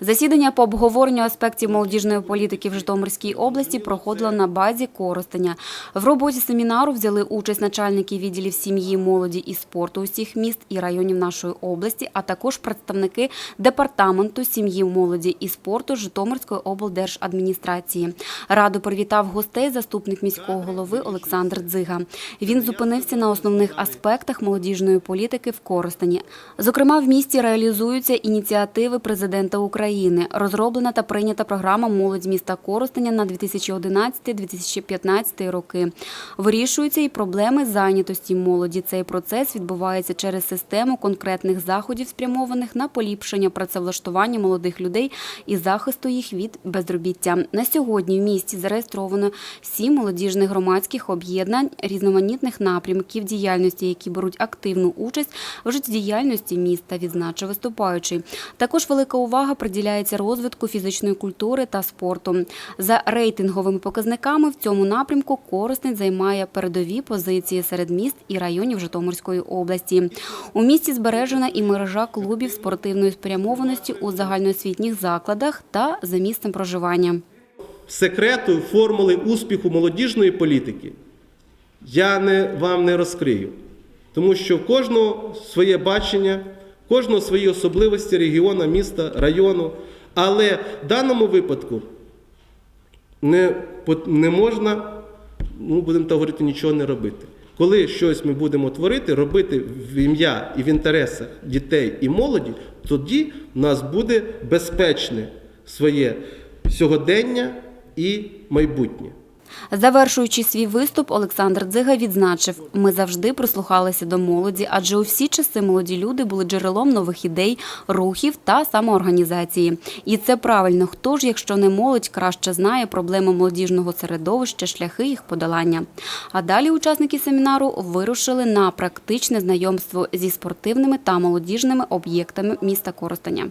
Засідання по обговоренню аспектів молодіжної політики в Житомирській області проходило на базі Коростеня. В роботі семінару взяли участь начальники відділів сім'ї, молоді і спорту усіх міст і районів нашої області, а також представники департаменту сім'ї, молоді і спорту Житомирської облдержадміністрації. Раду привітав гостей заступник міського голови Олександр Дзига. Він зупинився на основних аспектах молодіжної політики в Коростені. Зокрема, в місті реалізуються ініціативи президента України. Розроблена та прийнята програма Молодь міста Коростеня на 2011-2015 роки. Вирішуються і проблеми зайнятості молоді. Цей процес відбувається через систему конкретних заходів, спрямованих на поліпшення працевлаштування молодих людей і захисту їх від безробіття. На сьогодні в місті зареєстровано сім молодіжних громадських об'єднань різноманітних напрямків діяльності, які беруть активну участь в життєдіяльності міста, відзначив виступаючий. Також велика увага приділяється розвитку фізичної культури та спорту. За рейтинговими показниками в цьому напрямку Коростень займає передові позиції серед міст і районів Житомирської області. У місті збережена і мережа клубів спортивної спрямованості у загальноосвітніх закладах та за місцем проживання. секрету формули успіху молодіжної політики я не, вам не розкрию. Тому що кожного своє бачення, кожного свої особливості регіону, міста, району. Але в даному випадку не, не можна, ну, будемо так говорити, нічого не робити. Коли щось ми будемо творити, робити в ім'я і в інтересах дітей і молоді, тоді в нас буде безпечне своє сьогодення і майбутнє. Завершуючи свій виступ, Олександр Дзига відзначив: ми завжди прислухалися до молоді, адже у всі часи молоді люди були джерелом нових ідей, рухів та самоорганізації. І це правильно. Хто ж, якщо не молодь, краще знає проблеми молодіжного середовища, шляхи їх подолання. А далі учасники семінару вирушили на практичне знайомство зі спортивними та молодіжними об'єктами міста Коростеня.